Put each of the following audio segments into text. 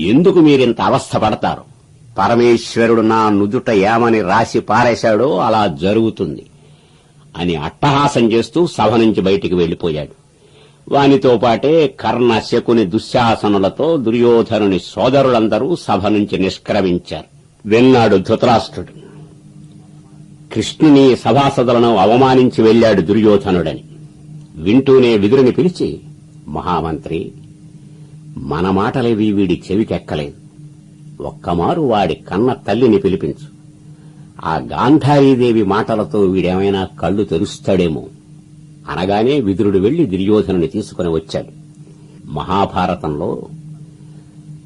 ఎందుకు మీరింత అవస్థ పడతారు? పరమేశ్వరుడు నా నుదుట ఏమని రాసి పారేశాడో అలా జరుగుతుంది. అని అట్టహాసం చేస్తూ సభ నుంచి బయటికి వెళ్ళిపోయాడు వానితో పాటే కర్ణ శకుని దుశ్శాసనులతో దుర్యోధనుని సోదరులందరూ సభ నుంచి నిష్క్రమించారు. విన్నాడు ధృతరాష్ట్రుడు. కృష్ణుని సభాసదులను అవమానించి వెళ్ళాడు దుర్యోధనుడని. వింటూనే విదురుని పిలిచి మహామంత్రి మన మాటలేవి వీడి చెవికెక్కలేదు. ఒక్కమారు వాడి కన్న తల్లిని పిలిపించు. ఆ గాంధారీదేవి మాటలతో వీడేమైనా కళ్ళు తెరుస్తాడేమో. అనగానే విదురుడు వెళ్ళి దుర్యోధనుని తీసుకుని వచ్చాడు. మహాభారతంలో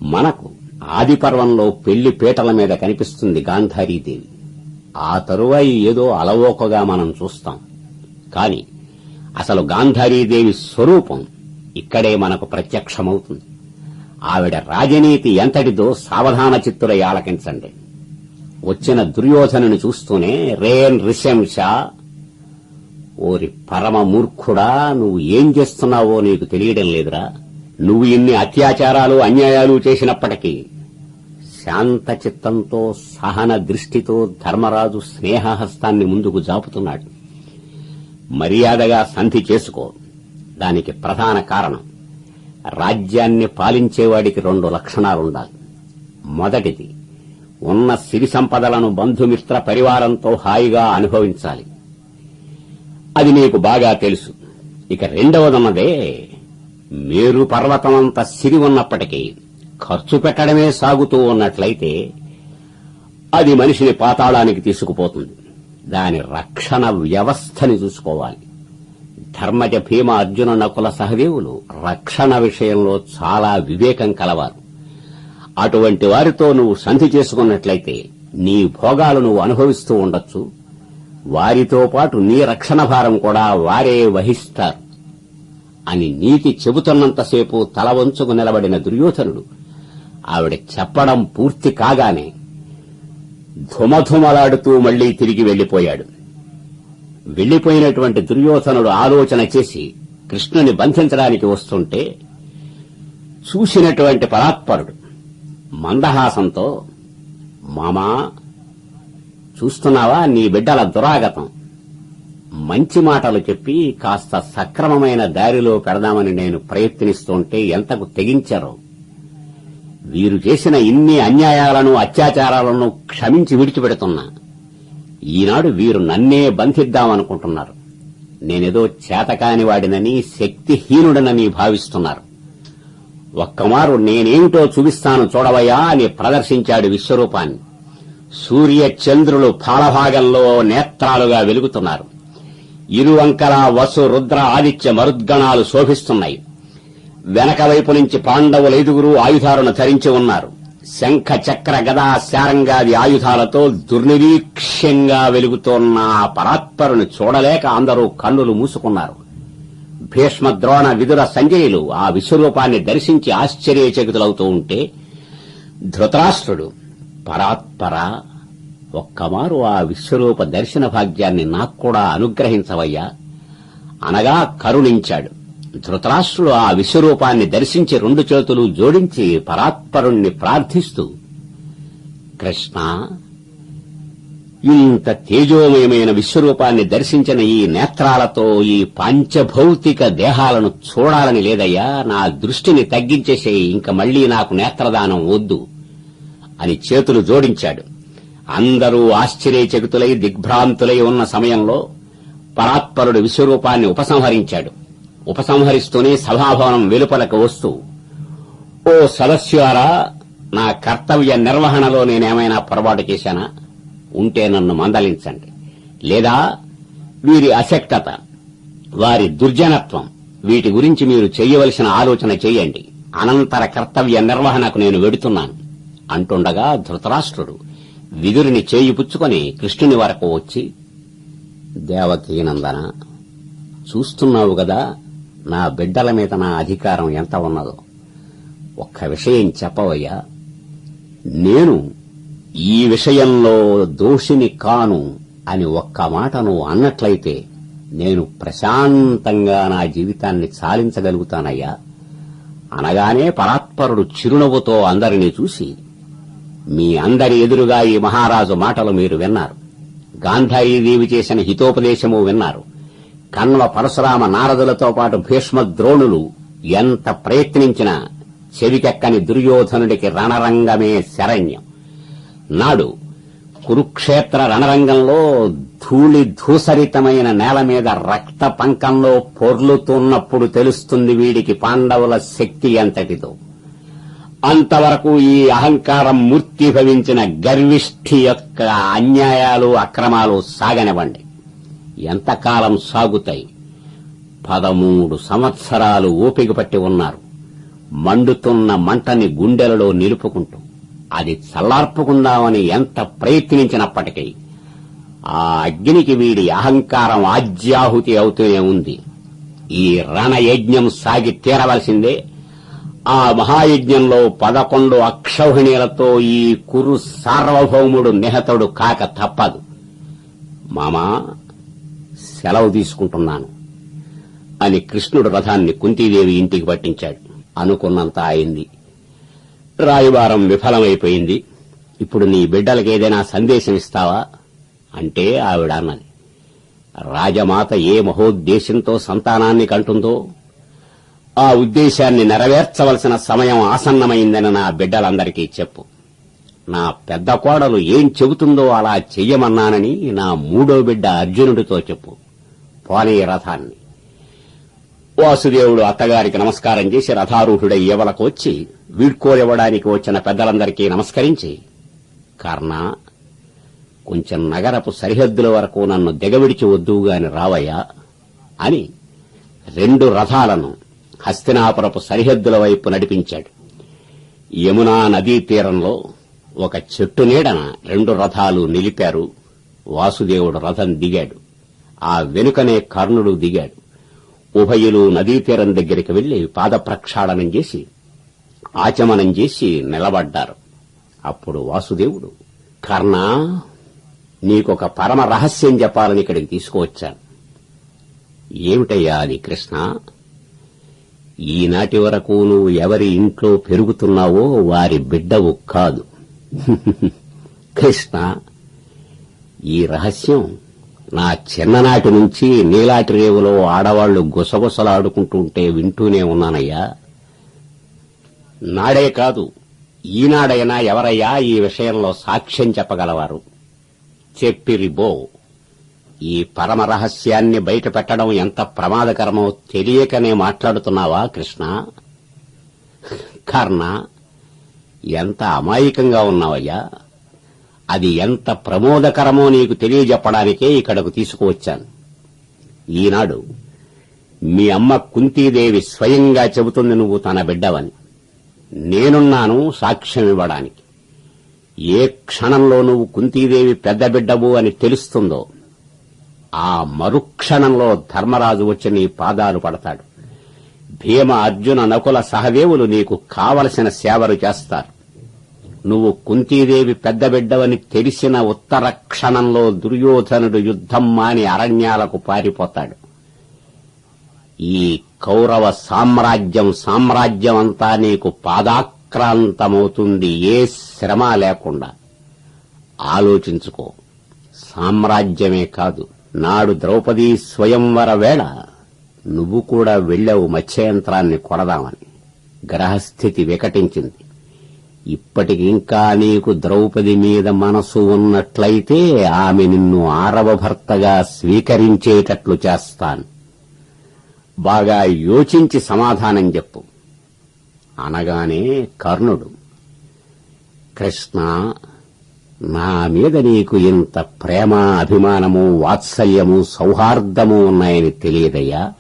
మనకు ఆదిపర్వంలో పెళ్ళి పీటల మీద కనిపిస్తుంది గాంధారీదేవి. ఆ తరువాయి ఏదో అలవోకగా మనం చూస్తాం. కాని అసలు గాంధారీదేవి స్వరూపం ఇక్కడే మనకు ప్రత్యక్షమవుతుంది. ఆవిడ రాజనీతి ఎంతటిదో సావధాన చిత్తులై ఆలకించండి. వచ్చిన దుర్యోధనుని చూస్తూనే రేన్ రిశంష ఓరి పరమ మూర్ఖుడా నువ్వు ఏం చేస్తున్నావో నీకు తెలియడం లేదురా. నువ్వు ఇన్ని అత్యాచారాలు అన్యాయాలు చేసినప్పటికీ శాంత చిత్తంతో సహన దృష్టితో ధర్మరాజు స్నేహహస్తాన్ని ముందుకు జాపుతున్నాడు. మర్యాదగా సంధి చేసుకో. దానికి ప్రధాన కారణం రాజ్యాన్ని పాలించేవాడికి రెండు లక్షణాలుండాలి. మొదటిది ఉన్న సిరి సంపదలను బంధుమిత్ర పరివారంతో హాయిగా అనుభవించాలి. అది నీకు బాగా తెలుసు. ఇక రెండవదన్నదే మేరు పర్వతమంత సిరి ఉన్నప్పటికీ ఖర్చు పెట్టడమే సాగుతూ ఉన్నట్లయితే అది మనిషిని పాతాళానికి తీసుకుపోతుంది. దాని రక్షణ వ్యవస్థని చూసుకోవాలి. ధర్మజ భీమ అర్జున నకుల సహదేవులు రక్షణ విషయంలో చాలా వివేకం కలవారు. అటువంటి వారితో నువ్వు సంధి చేసుకున్నట్లయితే నీ భోగాలు నువ్వు అనుభవిస్తూ ఉండొచ్చు. వారితో పాటు నీ రక్షణ భారం కూడా వారే వహిస్తారు. అని నీతి చెబుతున్నంతసేపు తల వంచుకు నిలబడిన దుర్యోధనుడు ఆవిడ చెప్పడం పూర్తి కాగానే ధుమధుమలాడుతూ మళ్ళీ తిరిగి వెళ్ళిపోయాడు వెళ్ళిపోయినటువంటి దుర్యోధనుడు ఆలోచన చేసి కృష్ణుని బంధించడానికి వస్తుంటే చూసినటువంటి పరాత్పరుడు మందహాసంతో మామా చూస్తున్నావా నీ బిడ్డల దురాగతం? మంచి మాటలు చెప్పి కాస్త సక్రమమైన దారిలో పెడదామని నేను ప్రయత్నిస్తుంటే ఎంతకు తెగించారో? వీరు చేసిన ఇన్ని అన్యాయాలను అత్యాచారాలను క్షమించి విడిచిపెడుతున్నా. ఈనాడు వీరు నన్నే బంధిద్దామనుకుంటున్నారు. నేనేదో చేతకాని వాడినని శక్తిహీనుడనని భావిస్తున్నారు. ఒక్కమారు నేనేమిటో చూపిస్తాను చూడవయ్యా అని ప్రదర్శించాడు విశ్వరూపాన్ని. సూర్య చంద్రులు ఫాలభాగంలో నేత్రాలుగా వెలుగుతున్నారు. ఇరువంకల వసు రుద్ర ఆదిత్య మరుద్గణాలు శోభిస్తున్నాయి. వెనక వైపు నుంచి పాండవులు ఐదుగురు ఆయుధాలను ధరించి ఉన్నారు. శంఖ చక్ర గదా శారంగాది ఆయుధాలతో దుర్నిరీక్ష్యంగా వెలుగుతోన్న ఆ పరాత్పరుని చూడలేక అందరూ కన్నులు మూసుకున్నారు. భీష్మ ద్రోణ విదుర సంజయులు ఆ విశ్వరూపాన్ని దర్శించి ఆశ్చర్యచకితులవుతూ ఉంటే ధృతరాష్ట్రుడు పరాత్పర ఒక్కమారు ఆ విశ్వరూప దర్శన భాగ్యాన్ని నాకు కూడా అనుగ్రహించవయ్యా అనగా కరుణించాడు. ధృతరాష్ట్రులు ఆ విశ్వరూపాన్ని దర్శించి రెండు చేతులు జోడించి పరాత్పరుణ్ణి ప్రార్థిస్తూ కృష్ణ ఇంత తేజోమయమైన విశ్వరూపాన్ని దర్శించిన ఈ నేత్రాలతో ఈ పాంచభౌతిక దేహాలను చూడాలని లేదయ్యా నా దృష్టిని తగ్గించేసే ఇంక మళ్ళీ నాకు నేత్రదానం వద్దు అని చేతులు జోడించాడు. అందరూ ఆశ్చర్యచకితులై దిగ్భ్రాంతులై ఉన్న సమయంలో పరాత్పరుడు విశ్వరూపాన్ని ఉపసంహరించాడు. ఉపసంహరిస్తూనే సభాభవనం వెలుపలకు వస్తూ ఓ సదస్యారా నా కర్తవ్య నిర్వహణలో నేనేమైనా పొరపాటు చేశానా? ఉంటే నన్ను మందలించండి. లేదా వీరి అశక్తత వారి దుర్జనత్వం వీటి గురించి మీరు చేయవలసిన ఆలోచన చేయండి. అనంతర కర్తవ్య నిర్వహణకు నేను వెడుతున్నాను. అంటుండగా ధృతరాష్ట్రుడు విదురిని చేయి పుచ్చుకొని కృష్ణుని వరకు వచ్చి దేవకీనందన చూస్తున్నావు కదా నా బిడ్డల మీద నా అధికారం ఎంత ఉన్నదో. ఒక్క విషయం చెప్పవయ్యా. నేను ఈ విషయంలో దోషిని కాను అని ఒక్క మాట నువ్వు అన్నట్లయితే నేను ప్రశాంతంగా నా జీవితాన్ని చాలించగలుగుతానయ్యా. అనగానే పరాత్పరుడు చిరునవ్వుతో అందరినీ చూసి మీ అందరి ఎదురుగా ఈ మహారాజు మాటలు మీరు విన్నారు. గాంధారీదేవి చేసిన హితోపదేశము విన్నారు. కన్వ పరశురామ నారదులతో పాటు భీష్మ ద్రోణులు ఎంత ప్రయత్నించినా చెవికెక్కని దుర్యోధనుడికి రణరంగమే శరణ్యం. నాడు కురుక్షేత్ర రణరంగంలో ధూళి ధూసరితమైన నేల మీద రక్త పంకంలో పొర్లుతున్నప్పుడు తెలుస్తుంది వీడికి పాండవుల శక్తి ఎంతటిదో. అంతవరకు ఈ అహంకారం మూర్తిభవించిన గర్విష్ఠి యొక్క అన్యాయాలు అక్రమాలు సాగనివ్వండి. ఎంతకాలం సాగుతాయి? పదమూడు సంవత్సరాలు ఓపిక పట్టి ఉన్నారు. మండుతున్న మంటని గుండెలలో నిలుపుకుంటూ అది చల్లార్పుకుందామని ఎంత ప్రయత్నించినప్పటికీ ఆ అగ్నికి వీడి అహంకారం ఆజ్యాహుతి అవుతూనే ఉంది. ఈ రణయజ్ఞం సాగి తీరవలసిందే. ఆ మహాయజ్ఞంలో పదకొండు అక్షౌహిణీలతో ఈ కురు సార్వభౌముడు నిహతడు కాక తప్పదు. మామా సెలవు తీసుకుంటున్నాను అని కృష్ణుడు రథాన్ని కుంతీదేవి ఇంటికి పట్టించాడు. అనుకున్నంత అయింది. రాయబారం విఫలమైపోయింది. ఇప్పుడు నీ బిడ్డలకి ఏదైనా సందేశం ఇస్తావా? అంటే ఆవిడ అన్నది. రాజమాత ఏ మహోద్దేశంతో సంతానాన్ని కంటుందో ఆ ఉద్దేశాన్ని నెరవేర్చవలసిన సమయం ఆసన్నమైందని నా బిడ్డలందరికీ చెప్పు. నా పెద్ద కోడలు ఏం చెబుతుందో అలా చెయ్యమన్నానని నా మూడో బిడ్డ అర్జునుడితో చెప్పు. పాలే రథాన్ని వాసుదేవుడు అత్తగారికి నమస్కారం చేసి రథారూఢుడై ఎవలకు వచ్చి వీడ్కోలివ్వడానికి వచ్చిన పెద్దలందరికీ నమస్కరించి కర్ణ కొంచెం నగరపు సరిహద్దుల వరకు నన్ను దిగవిడిచి వద్దువుగాని రావయ్యా అని రెండు రథాలను హస్తినాపురపు సరిహద్దుల వైపు నడిపించాడు. యమునా నదీ తీరంలో ఒక చెట్టు నీడన రెండు రథాలు నిలిపారు వాసుదేవుడు రథం దిగాడు. ఆ వెనుకనే కర్ణుడు దిగాడు. ఉభయులు నదీతీరం దగ్గరికి వెళ్ళి పాద ప్రక్షాళనం చేసి ఆచమనం చేసి నిలబడ్డారు. అప్పుడు వాసుదేవుడు కర్ణ నీకొక పరమ రహస్యం చెప్పాలని ఇక్కడికి తీసుకువచ్చాను. ఏమిటయ్యా అది కృష్ణ? ఈనాటి వరకు నువ్వు ఎవరి ఇంట్లో పెరుగుతున్నావో వారి బిడ్డవు కాదు. కృష్ణ ఈ రహస్యం నా చిన్ననాటి నుంచి నీలాటి రేవులో ఆడవాళ్ళు గుసగుసలాడుకుంటుంటే వింటూనే ఉన్నానయ్యా. నాడే కాదు ఈనాడైనా ఎవరయ్యా ఈ విషయంలో సాక్ష్యం చెప్పగలవారు? చెప్పిరిబో ఈ పరమ రహస్యాన్ని బయట పెట్టడం ఎంత ప్రమాదకరమో తెలియకనే మాట్లాడుతున్నావా కృష్ణ? కర్ణ ఎంత అమాయకంగా ఉన్నావయ్యా? అది ఎంత ప్రమోదకరమో నీకు తెలియజెప్పడానికే ఇక్కడకు తీసుకువచ్చాను. ఈనాడు మీ అమ్మ కుంతీదేవి స్వయంగా చెబుతుంది నువ్వు తన బిడ్డవని. నేనున్నాను సాక్ష్యం ఇవ్వడానికి. ఏ క్షణంలో నువ్వు కుంతీదేవి పెద్ద బిడ్డవు అని తెలుస్తుందో ఆ మరుక్షణంలో ధర్మరాజు వచ్చి నీ పాదాలు పడతాడు. భీమ అర్జున నకుల సహదేవులు నీకు కావలసిన సేవలు చేస్తారు. నువ్వు కుంతీదేవి పెద్దబిడ్డవని తెలిసిన ఉత్తర క్షణంలో దుర్యోధనుడు యుద్ధం మాని అరణ్యాలకు పారిపోతాడు. ఈ కౌరవ సామ్రాజ్యం సామ్రాజ్యం అంతా నీకు పాదాక్రాంతమవుతుంది. ఏ శ్రమ లేకుండా. ఆలోచించుకో. సామ్రాజ్యమే కాదు నాడు ద్రౌపదీ స్వయంవర వేళ నువ్వు కూడా వెళ్ళావు మత్స్యయంత్రాన్ని కొడదామని గ్రహస్థితి వికటించింది. ఇప్పటికింకా నీకు ద్రౌపది మీద మనసు ఉన్నట్లయితే ఆమె నిన్ను ఆరవ భర్తగా స్వీకరించేటట్లు చేస్తాను. బాగా యోచించి సమాధానం చెప్పు. అనగానే కర్ణుడు కృష్ణ నా మీద నీకు ఇంత ప్రేమ అభిమానము వాత్సల్యము సౌహార్దము ఉన్నాయని తెలియదయ్యా.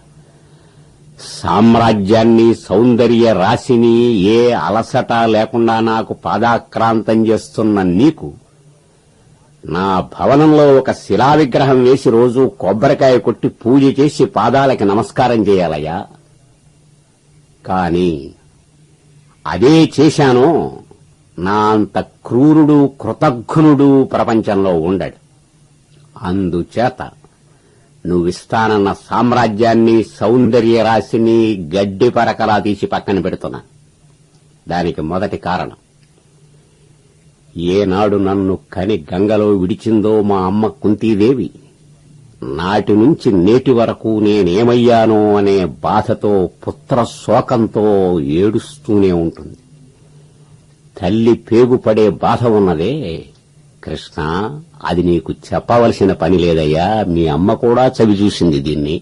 సామ్రాజ్యాన్ని సౌందర్య రాశిని ఏ అలసట లేకుండా నాకు పాదాక్రాంతం చేస్తున్న నీకు నా భవనంలో ఒక శిలా విగ్రహం వేసి రోజు కొబ్బరికాయ కొట్టి పూజ చేసి పాదాలకి నమస్కారం చేయాలయ్యా. కాని అదే చేశానో నా అంత క్రూరుడు కృతఘ్నుడు ప్రపంచంలో ఉండడు. అందుచేత నువ్విస్తానన్న సామ్రాజ్యాన్ని సౌందర్య రాశిని గడ్డి పరకలా తీసి పక్కన పెడుతున్నా. దానికి మొదటి కారణం. ఏనాడు నన్ను కని గంగలో విడిచిందో మా అమ్మ కుంతీదేవి. నాటి నుంచి నేటి వరకు నేనేమయ్యానో అనే బాధతో పుత్ర శోకంతో ఏడుస్తూనే ఉంటుంది. తల్లి పేగుపడే బాధ ఉన్నదే. కృష్ణ అది నీకు చెప్పవలసిన పని లేదయ్యా. మీ అమ్మ కూడా చవి చూసింది దీన్ని.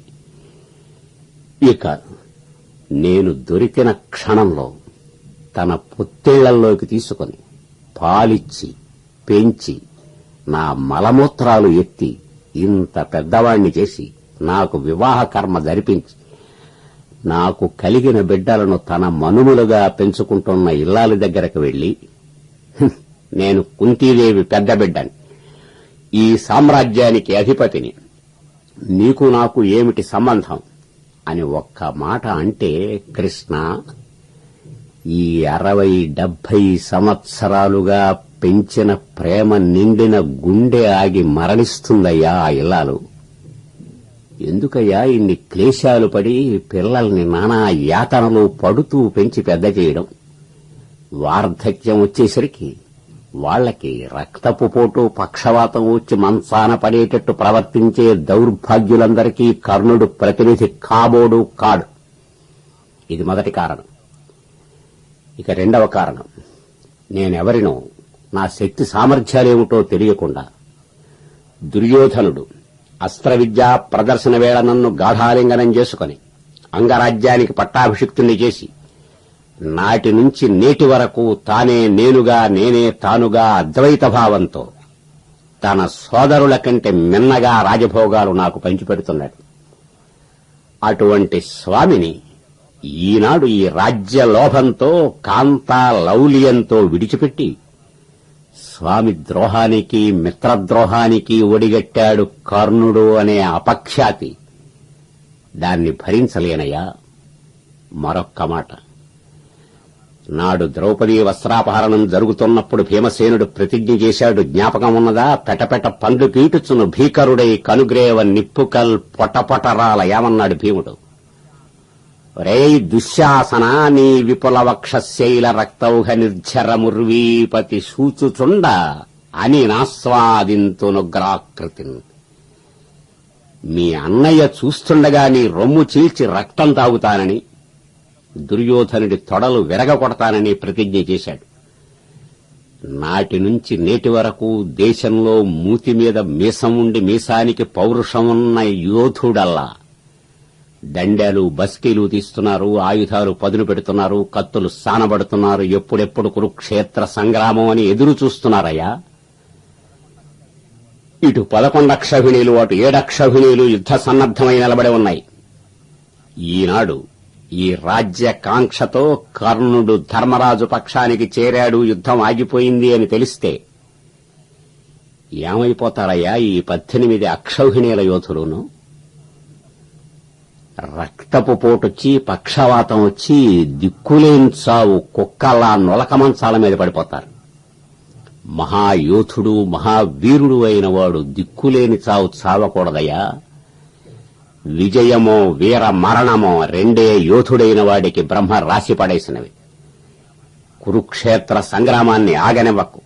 ఇక నేను దొరికిన క్షణంలో తన పొత్తిళ్ళలోకి తీసుకొని పాలిచ్చి పెంచి నా మలమూత్రాలు ఎత్తి ఇంత పెద్దవాణ్ణి చేసి నాకు వివాహ కర్మ జరిపించి నాకు కలిగిన బిడ్డలను తన మనుములుగా పెంచుకుంటున్న ఇల్లాలి దగ్గరకు వెళ్ళి నేను కుంతీదేవి పెద్ద బిడ్డని. ఈ సామ్రాజ్యానికి అధిపతిని. నీకు నాకు ఏమిటి సంబంధం? అని ఒక్క మాట అంటే కృష్ణ ఈ అరవై డెబ్బై సంవత్సరాలుగా పెంచిన ప్రేమ నిండిన గుండె ఆగి మరణిస్తుందయ్యా ఆ ఇల్లాలు. ఎందుకయ్యా ఇన్ని క్లేశాలు పడి పిల్లల్ని నానా యాతనలు పడుతూ పెంచి పెద్ద చేయడం? వార్ధక్యం వచ్చేసరికి వాళ్ళకి రక్తపు పోటు పక్షవాతం వచ్చి మంచాన పడేటట్టు ప్రవర్తించే దౌర్భాగ్యులందరికీ కర్ణుడు ప్రతినిధి కాబోడు కాడు. ఇది మొదటి కారణం. ఇక రెండవ కారణం. నేనెవరినో నా శక్తి సామర్థ్యాలేమిటో తెలియకుండా దుర్యోధనుడు అస్త్రవిద్యా ప్రదర్శన వేళ నన్ను గాఢాలింగనం చేసుకుని అంగరాజ్యానికి పట్టాభిషిక్తుణ్ణి చేసి నాటి నుంచి నేటి వరకు తానే నేనుగా నేనే తానుగా అద్వైత భావంతో తన సోదరుల కంటే మిన్నగా రాజభోగాలు నాకు పంచిపెడుతున్నాడు. అటువంటి స్వామిని ఈనాడు ఈ రాజ్య లోభంతో కాంతా లౌల్యంతో విడిచిపెట్టి స్వామి ద్రోహానికి మిత్రద్రోహానికి ఒడిగట్టాడు కర్ణుడు అనే అపఖ్యాతి. దాన్ని భరించలేనయ్యా. మరొక్క మాట. నాడు ద్రౌపది వస్త్రాపహరణం జరుగుతున్నప్పుడు భీమసేనుడు ప్రతిజ్ఞ చేశాడు. జ్ఞాపకం ఉన్నదా? పెటపెట పండ్లు కీటుచును భీకరుడై కనుగ్రేవ నిప్పుకల్ పొటపొటరాల ఏమన్నాడు భీముడు. రే దుశ్శాసన నీ విపుల వక్షశైల రక్తౌఘ సూచుచుండ అని నాస్వాదింతునుగ్రాకృతిన్ మీ అన్నయ్య చూస్తుండగా నీ రొమ్ము చీల్చి రక్తం తాగుతానని దుర్యోధనుడి తొడలు విరగకొడతానని ప్రతిజ్ఞ చేశాడు. నాటి నుంచి నేటి వరకు దేశంలో మూతి మీద మీసం ఉండి మీసానికి పౌరుషమున్న యోధుడల్లా. దండాలు బస్కీలు తీస్తున్నారు ఆయుధాలు పదును పెడుతున్నారు కత్తులు సానబడుతున్నారు ఎప్పుడెప్పుడు కురుక్షేత్ర సంగ్రామం అని ఎదురు చూస్తున్నారయ్యా. ఇటు పదకొండక్షభిణీలు అటు ఏడక్షభిణీలు యుద్ధ సన్నద్దమై నిలబడి ఉన్నాయి. ఈనాడు ఈ రాజ్య కాంక్షతో కర్ణుడు ధర్మరాజు పక్షానికి చేరాడు యుద్ధం ఆగిపోయింది అని తెలిస్తే ఏమైపోతారయ్యా ఈ పద్దెనిమిది అక్షౌహిణీల యోధులును? రక్తపు పోటొచ్చి పక్షవాతం వచ్చి దిక్కులేని చావు కుక్కలా నొలక మంచాల మీద పడిపోతారు. మహాయోధుడు మహావీరుడు అయిన వాడు దిక్కులేని చావు చావకూడదయ్యా. విజయమో వీర మరణమో రెండే యోధుడైన వాడికి బ్రహ్మ రాసి పడేసినవి. కురుక్షేత్ర సంగ్రామాన్ని ఆగనివ్వకు.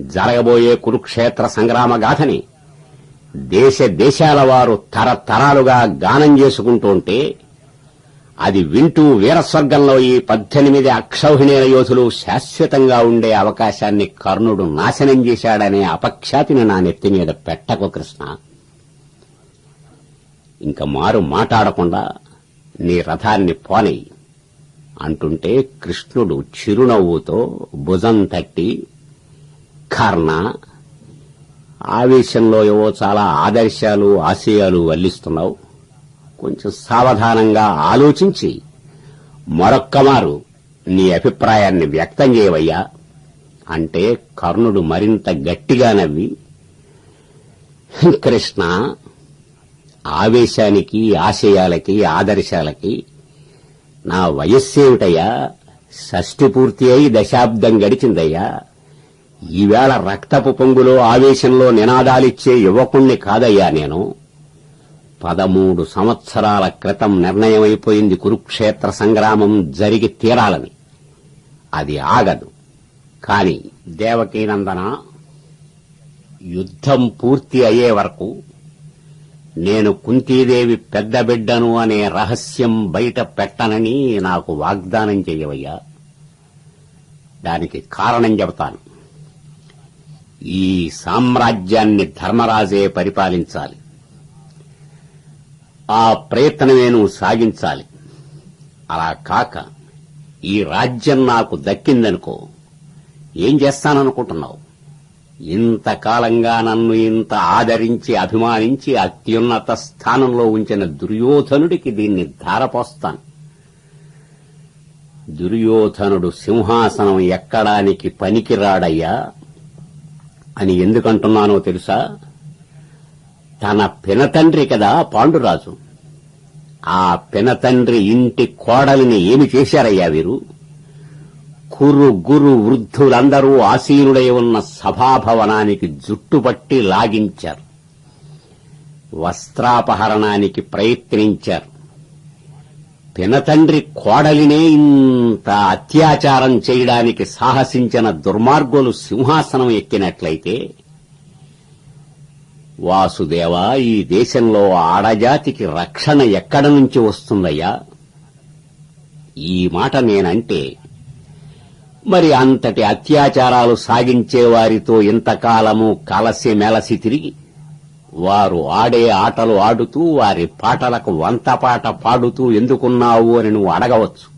జరగబోయే కురుక్షేత్ర సంగ్రామ గాథని దేశ దేశాల వారు తరతరాలుగా గానం చేసుకుంటుంటే అది వింటూ వీరస్వర్గంలో ఈ పద్దెనిమిది అక్షౌహిణీల యోధులు శాశ్వతంగా ఉండే అవకాశాన్ని కర్ణుడు నాశనం చేశాడనే అపఖ్యాతిని నా నెత్తి మీద పెట్టకు కృష్ణ. ఇంక మారు మాట్లాడకుండా నీ రథాన్ని పోని అంటుంటే కృష్ణుడు చిరునవ్వుతో భుజం తట్టి కర్ణ ఆవేశంలో ఏవో చాలా ఆదర్శాలు ఆశయాలు వల్లిస్తున్నావు. కొంచెం సావధానంగా ఆలోచించి మరొక్కమారు నీ అభిప్రాయాన్ని వ్యక్తం చేయవయ్యా అంటే కర్ణుడు మరింత గట్టిగా నవ్వి కృష్ణ ఆవేశానికి ఆశయాలకి ఆదర్శాలకి నా వయస్సేమిటయ్యా? షష్ఠి పూర్తి అయి దశాబ్దం గడిచిందయ్యా. ఈవేళ రక్తపు పొంగులో ఆవేశంలో నినాదాలిచ్చే యువకుణ్ణి కాదయ్యా నేను. పదమూడు సంవత్సరాల క్రితం నిర్ణయమైపోయింది కురుక్షేత్ర సంగ్రామం జరిగి తీరాలని. అది ఆగదు. కాని దేవకీనందన యుద్ధం పూర్తి అయ్యే వరకు నేను కుంతీదేవి పెద్ద బిడ్డను అనే రహస్యం బయట పెట్టనని నాకు వాగ్దానం చేయవయ్యా. దానికి కారణం చెబుతాను. ఈ సామ్రాజ్యాన్ని ధర్మరాజే పరిపాలించాలి. ఆ ప్రయత్నమే నువ్వు సాగించాలి. అలా కాక ఈ రాజ్యం నాకు దక్కిందనుకో. ఏం చేస్తాననుకుంటున్నావు? ఇంతకాలంగా నన్ను ఇంత ఆదరించి అభిమానించి అత్యున్నత స్థానంలో ఉంచిన దుర్యోధనుడికి దీన్ని ధారపోస్తాను. దుర్యోధనుడు సింహాసనం ఎక్కడానికి పనికిరాడయ్యా అని ఎందుకంటున్నానో తెలుసా? తన పినతండ్రి కదా పాండురాజు. ఆ పినతండ్రి ఇంటి కోడలిని ఏమి చేశారయ్యా వీరు? కురు గురు వృద్ధులందరూ ఆసీనుడై ఉన్న సభాభవనానికి జుట్టుపట్టి లాగించారు. వస్త్రాపహరణానికి ప్రయత్నించారు. పినతండ్రి కోడలినే ఇంత అత్యాచారం చేయడానికి సాహసించిన దుర్మార్గులు సింహాసనం ఎక్కినట్లయితే వాసుదేవా ఈ దేశంలో ఆడజాతికి రక్షణ ఎక్కడ నుంచి వస్తుందయ్యా? ఈ మాట నేనంటే మరి అంతటి అత్యాచారాలు సాగించే వారితో ఇంతకాలము కలసి మెలసి తిరిగి వారు ఆడే ఆటలు ఆడుతూ వారి పాటలకు వంతపాట పాడుతూ ఎందుకున్నావు అని నువ్వు అడగవచ్చు.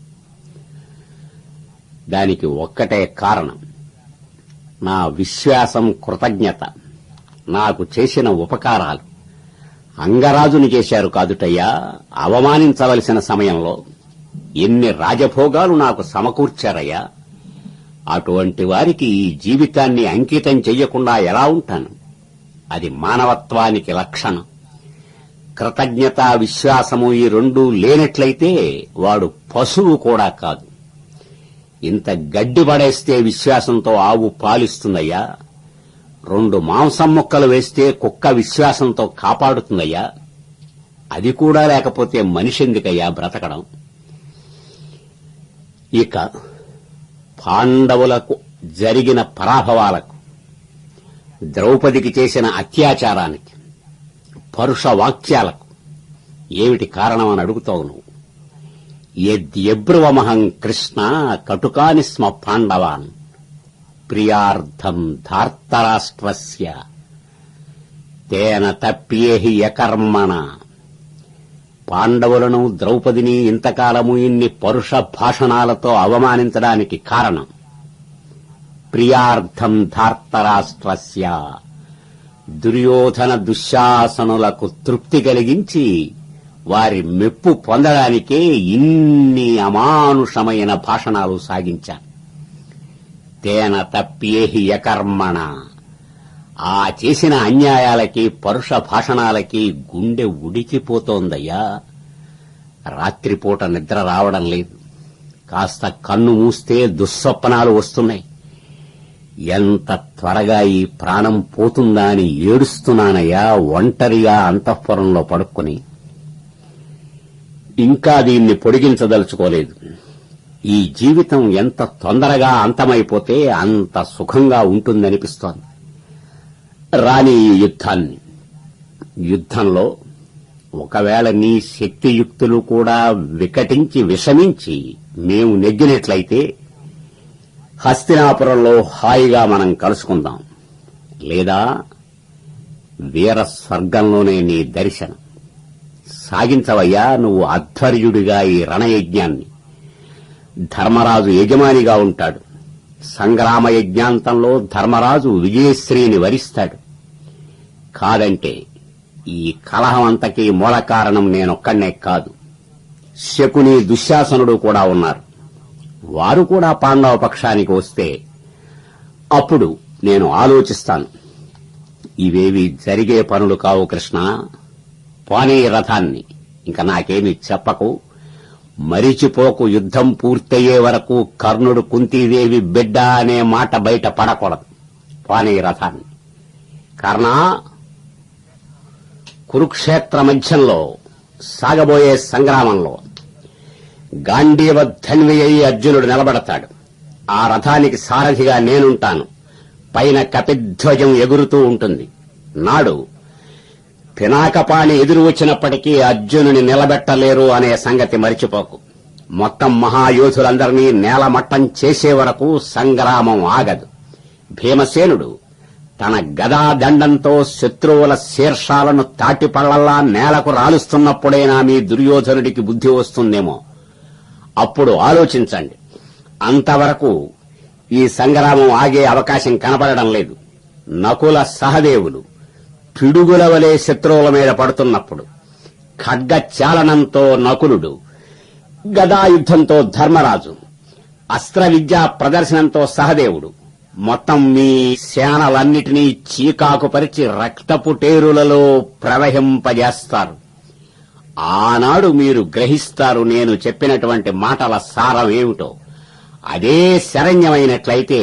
దానికి ఒక్కటే కారణం. నా విశ్వాసం కృతజ్ఞత. నాకు చేసిన ఉపకారాలు. అంగరాజుని చేశారు కాదుటయ్యా. అవమానించవలసిన సమయంలో ఎన్ని రాజభోగాలు నాకు సమకూర్చారయ్యా. అటువంటి వారికి ఈ జీవితాన్ని అంకితం చెయ్యకుండా ఎలా ఉంటాను? అది మానవత్వానికి లక్షణం. కృతజ్ఞత విశ్వాసము ఈ రెండూ లేనట్లయితే వాడు పశువు కూడా కాదు. ఇంత గడ్డి పడేస్తే విశ్వాసంతో ఆవు పాలిస్తుందయ్యా? రెండు మాంసం ముక్కలు వేస్తే కుక్క విశ్వాసంతో కాపాడుతుందయ్యా? అది కూడా లేకపోతే మనిషి ఎందుకయ్యా బ్రతకడం? ఇక పాండవులకు జరిగిన పరాభవాలకు ద్రౌపదికి చేసిన అత్యాచారానికి పరుష వాక్యాలకు ఏమిటి కారణం అని అడుగుతావు నువ్వు? యద్యబ్రువమహం కృష్ణ కటుకాని స్మ పాండవాన్ ప్రియార్థం ధార్తరాష్ట్రస్య తేన తప్యేహి యకర్మణ. పాండవులను ద్రౌపదిని ఇంతకాలము ఇన్ని పరుష భాషణాలతో అవమానించడానికి కారణం. ప్రియార్థం ధార్తరాష్ట్రస్య దుర్యోధన దుశ్శాసనులకు తృప్తి కలిగించి వారి మెప్పు పొందడానికే ఇన్ని అమానుషమైన భాషణాలు సాగించాను తేన తప్పేహి యకర్మణ. ఆ చేసిన అన్యాయాలకి పరుష భాషణాలకి గుండె ఉడికిపోతోందయ్యా. రాత్రిపూట నిద్ర రావడం లేదు. కాస్త కన్ను మూస్తే దుస్వప్నాలు వస్తున్నాయి. ఎంత త్వరగా ఈ ప్రాణం పోతుందా అని ఏడుస్తున్నానయ్యా ఒంటరిగా అంతఃపురంలో పడుకొని. ఇంకా దీన్ని పొడిగించదలుచుకోలేదు. ఈ జీవితం ఎంత తొందరగా అంతమైపోతే అంత సుఖంగా ఉంటుందనిపిస్తోంది. రాని ఈ యుద్ధాన్ని. యుద్ధంలో ఒకవేళ నీ శక్తియుక్తులు కూడా వికటించి విషమించి మేము నెగ్గినట్లయితే హస్తినాపురంలో హాయిగా మనం కలుసుకుందాం. లేదా వీర స్వర్గంలోనే నీ దర్శనం. సాగించవయ్యా నువ్వు అధ్వర్యుడిగా ఈ రణయజ్ఞాన్ని. ధర్మరాజు యజమానిగా ఉంటాడు. సంగ్రామ యజ్ఞాంతంలో ధర్మరాజు విజయశ్రీని వరిస్తాడు. కాదంటే ఈ కలహం మూల కారణం నేనొక్కనే కాదు. శకుని దుశ్శాసనుడు కూడా ఉన్నారు. వారు కూడా పాండవ పక్షానికి వస్తే అప్పుడు నేను ఆలోచిస్తాను. ఇవేవి జరిగే పనులు కావు కృష్ణ. పానీ రథాన్ని. ఇంకా నాకేమి చెప్పకు. మరిచిపోకు యుద్ధం పూర్తయ్యే వరకు కర్ణుడు కుంతీదేవి బిడ్డ అనే మాట బయట పడకూడదు. పానీ రథాన్ని. కర్ణ కురుక్షేత్ర మధ్యంలో సాగబోయే సంగ్రామంలో గాంధీవ ధన్వి అయి అర్జునుడు నిలబడతాడు. ఆ రథానికి సారథిగా నేనుంటాను. పైన కపిధ్వజం ఎగురుతూ ఉంటుంది. నాడు పినాకపాణి ఎదురు వచ్చినప్పటికీ అర్జునుని నిలబెట్టలేరు అనే సంగతి మరిచిపోకు. మొత్తం మహాయోధులందరినీ నేలమట్టం చేసే వరకు సంగ్రామం ఆగదు. భీమసేనుడు తన గదా దండంతో శత్రువుల శీర్షాలను తాటిపళ్ళల్లా నేలకు రాలుస్తున్నప్పుడైనా మీ దుర్యోధనుడికి బుద్ధి వస్తుందేమో. అప్పుడు ఆలోచించండి. అంతవరకు ఈ సంగ్రామం ఆగే అవకాశం కనపడడం లేదు. నకుల సహదేవులు. పిడుగుల వలె శత్రువుల మీద పడుతున్నప్పుడు ఖడ్గచాలనంతో నకులుడు గదాయుద్ధంతో ధర్మరాజు అస్త్ర విద్యా ప్రదర్శనంతో సహదేవుడు మొత్తం మీ సేనలన్నిటినీ చీకాకుపరిచి రక్తపు టేరులలో ప్రవహింపజేస్తారు. ఆనాడు మీరు గ్రహిస్తారు నేను చెప్పినటువంటి మాటల సారం ఏమిటో అదే శరణ్యమైనట్లయితే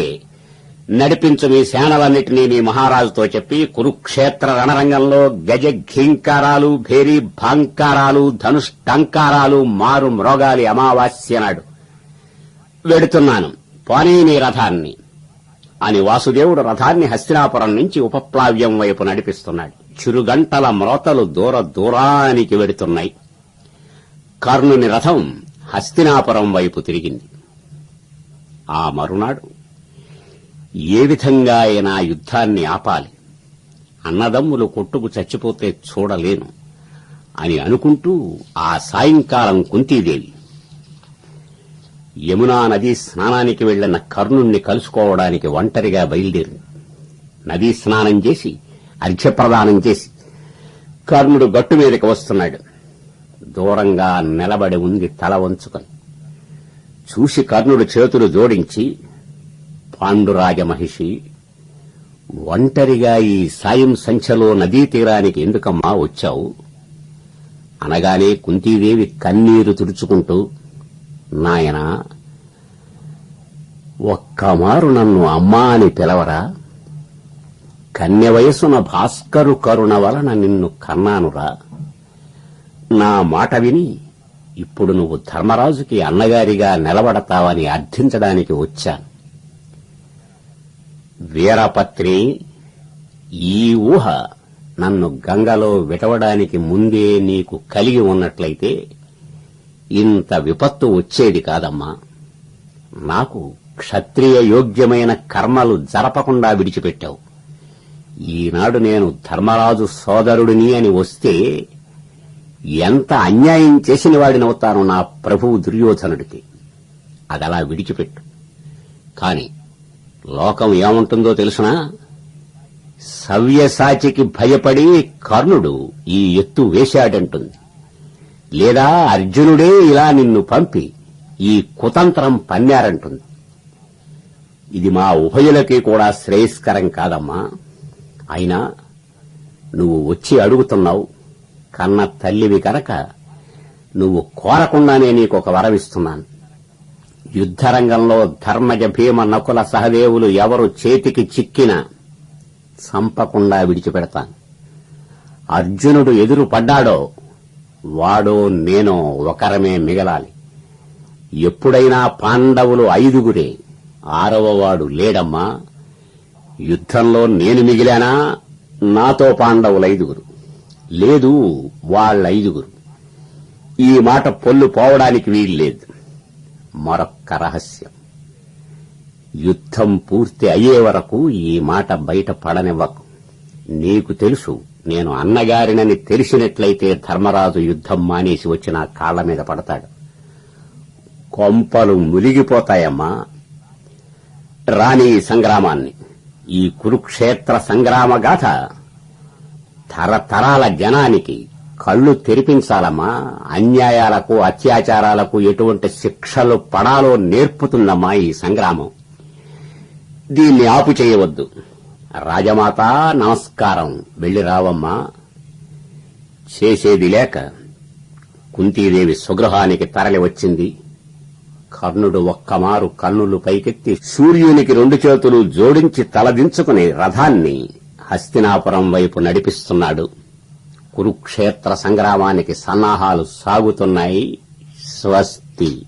నడిపించు మీ సేనలన్నిటినీ మీ మహారాజుతో చెప్పి కురుక్షేత్ర రణరంగంలో గజ ఘీంకారాలు భేరీ భాంకారాలు ధనుష్టంకారాలు మారు మ్రోగాలి అమావాస్య నాడు. వెడుతున్నాను. పోనీ నీ రథాన్ని. అని వాసుదేవుడు రథాన్ని హస్తినాపురం నుంచి ఉపప్లావ్యం వైపు నడిపిస్తున్నాడు. చురుగంటల మ్రోతలు దూర దూరానికి వెడుతున్నాయి. కర్ణుని రథం హస్తినాపురం వైపు తిరిగింది. ఆ మరునాడు ఏ విధంగా అయినా యుద్ధాన్ని ఆపాలి. అన్నదమ్ములు కొట్టుకు చచ్చిపోతే చూడలేను అని అనుకుంటూ ఆ సాయంకాలం కుంతీదేవి యమునా నదీ స్నానానికి వెళ్ళిన కర్ణుణ్ణి కలుసుకోవడానికి ఒంటరిగా బయలుదేరింది. నదీ స్నానం చేసి అర్ఘ్యప్రదానం చేసి కర్ణుడు గట్టు మీదకి వస్తున్నాడు. దూరంగా నిలబడి ఉంది తల వంచుకొని. చూసి కర్ణుడు చేతులు జోడించి పాండురాజ మహిషి ఒంటరిగా ఈ సాయం సంఖ్యలో నదీ తీరానికి ఎందుకమ్మా వచ్చావు? అనగానే కుంతీదేవి కన్నీరు తుడుచుకుంటూ నాయన ఒక్కమారు నన్ను అమ్మా అని పిలవరా? కన్య వయసున భాస్కరు కరుణ వలన నిన్ను కన్నానురా. నా మాట విని ఇప్పుడు నువ్వు ధర్మరాజుకి అన్నగారిగా నిలబడతావని అర్థించడానికి వచ్చాను. వీరపత్రి ఈ ఊహ నన్ను గంగలో విటవడానికి ముందే నీకు కలిగి ఉన్నట్లయితే ఇంత విపత్తు వచ్చేది కాదమ్మా. నాకు క్షత్రియ యోగ్యమైన కర్మలు జరపకుండా విడిచిపెట్టావు. ఈనాడు నేను ధర్మరాజు సోదరుడిని అని వస్తే ఎంత అన్యాయం చేసిన వాడినవుతాను నా ప్రభువు దుర్యోధనుడికి. అదలా విడిచిపెట్టు. కాని లోకం ఏముంటుందో తెలుసునా? సవ్యసాచికి భయపడి కర్ణుడు ఈ ఎత్తు వేశాడంటుంది. లేదా అర్జునుడే ఇలా నిన్ను పంపి ఈ కుతంత్రం పన్నారంటుంది. ఇది మా ఉభయులకి కూడా శ్రేయస్కరం కాదమ్మా. అయినా నువ్వు వచ్చి అడుగుతున్నావు. కన్న తల్లివి కనుక నువ్వు కోరకుండానే నీకొక వరమిస్తున్నాను యుద్ధరంగంలో ధర్మజ భీమ నకుల సహదేవులు ఎవరు చేతికి చిక్కినా సంపకుండా విడిచిపెడతాను. అర్జునుడు ఎదురు పడ్డాడో వాడో నేనో ఒకరమే మిగలాలి. ఎప్పుడైనా పాండవులు ఐదుగురే ఆరవ వాడు లేడమ్మా యుద్ధంలో నేను మిగిలానా? నాతో పాండవులు ఐదుగురు. లేదు వాళ్ళైదుగురు. ఈ మాట పొల్లు పోవడానికి వీల్లేదు. మరొక్క రహస్యం. యుద్ధం పూర్తి అయ్యే వరకు ఈ మాట బయట పడనివ్వకు. నీకు తెలుసు నేను అన్నగారినని తెలిసినట్లయితే ధర్మరాజు యుద్ధం మానేసి వచ్చి నా కాళ్ళ మీద పడతాడు. కొంపలు మునిగిపోతాయమ్మా రాని సంగ్రామాన్ని. ఈ కురుక్షేత్ర సంగ్రామ గాథ తరతరాల జనానికి కళ్ళు తెరిపించాలమ్మా. అన్యాయాలకు అత్యాచారాలకు ఎటువంటి శిక్షలు పడాలో నేర్పుతుందమ్మా ఈ సంగ్రామం. దీన్ని ఆపు చేయవద్దు. రాజమాత నమస్కారం. వెళ్ళి రావమ్మా. చేసేది లేక కుంతీదేవి సుగ్రహానికి తరలి వచ్చింది. కర్ణుడు ఒక్కమారు కన్నులు పైకెత్తి సూర్యునికి రెండు చేతులు జోడించి తలదించుకుని రథాన్ని హస్తినాపురం వైపు నడిపిస్తున్నాడు. కురుక్షేత్ర సంగ్రామానికి సన్నాహాలు సాగుతున్నాయి. స్వస్తి.